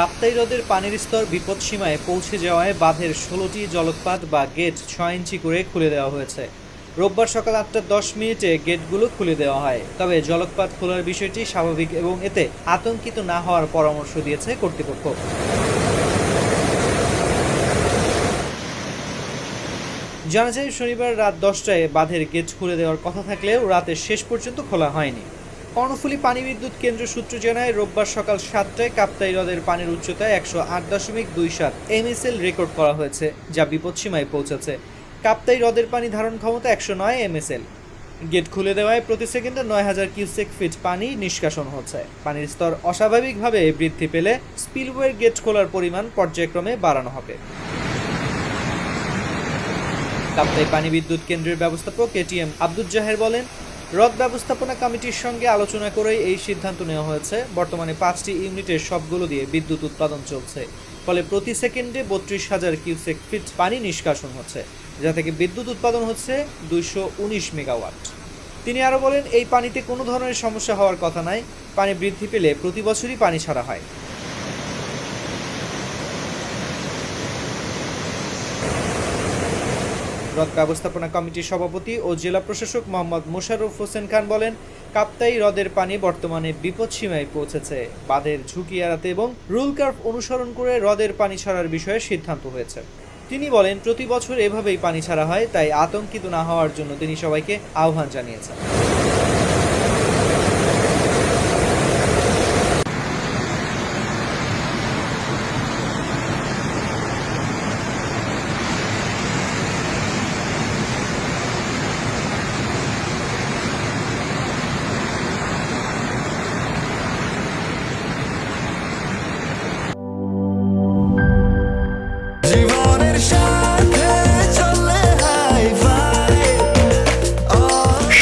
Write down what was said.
কাপ্তাই হ্রদের পানির স্তর বিপদসীমায় পৌঁছে যাওয়ায় বাঁধের ষোলোটি জলৎপাত বা গেট ছয় ইঞ্চি করে খুলে দেওয়া হয়েছে। রোববার সকাল আটটা দশ মিনিটে গেটগুলো খুলে দেওয়া হয়। তবে জলৎপাত খোলার বিষয়টি স্বাভাবিক এবং এতে আতঙ্কিত না হওয়ার পরামর্শ দিয়েছে কর্তৃপক্ষ। জানা যায়, শনিবার রাত দশটায় বাঁধের গেট খুলে দেওয়ার কথা থাকলেও রাতের শেষ পর্যন্ত খোলা হয়নি। কর্ণফুলী পানি বিদ্যুৎ কেন্দ্র সূত্র জানায়, রোববার সকাল সাতটায় কাপ্তাই হ্রদের পানির উচ্চতা একশো আট দশমিক দুই সাত এমএসএল রেকর্ড করা হয়েছে, যা বিপদসীমায় পৌঁছেছে কাপ্তাই হ্রদের পানি ধারণ ক্ষমতা একশো নয় এমএসএল। গেট খুলে দেওয়ায় প্রতি সেকেন্ডে নয় হাজার কিউসেক ফিট পানি নিষ্কাশন হচ্ছে। পানির স্তর অস্বাভাবিকভাবে বৃদ্ধি পেলে স্পিলওয়ের গেট খোলার পরিমাণ পর্যায়ক্রমে বাড়ানো হবে। কাপ্তাই পানি বিদ্যুৎ কেন্দ্রের ব্যবস্থাপক এটিএম আব্দুল জাহের বলেন হ্রদ ব্যবস্থাপনা কমিটির সঙ্গে আলোচনা করেই এই সিদ্ধান্ত নেওয়া হয়েছে। বর্তমানে পাঁচটি ইউনিটের সবগুলো দিয়ে বিদ্যুৎ উৎপাদন চলছে। ফলে প্রতি সেকেন্ডে বত্রিশ হাজার কিউসেক ফিট পানি নিষ্কাশন হচ্ছে, যা থেকে বিদ্যুৎ উৎপাদন হচ্ছে দুইশো উনিশ মেগাওয়াট। তিনি আরও বলেন, এই পানিতে কোনো ধরনের সমস্যা হওয়ার কথা নাই। পানি বৃদ্ধি পেলে প্রতি বছরই পানি ছাড়া হয়। হ্রদ ব্যবস্থাপনা কমিটির সভাপতি ও জেলা প্রশাসক মোহাম্মদ মোশাররফ হোসেন খান বলেন, কাপ্তাই হ্রদের পানি বর্তমানে বিপদসীমায় পৌঁছেছে। বাঁধের ঝুঁকি এড়াতে এবং রুল কার্ফ অনুসরণ করে হ্রদের পানি ছাড়ার বিষয়ে সিদ্ধান্ত হয়েছে। তিনি বলেন, প্রতি বছর এভাবেই পানি ছাড়া হয়, তাই আতঙ্কিত না হওয়ার জন্য তিনি সবাইকে আহ্বান জানিয়েছেন।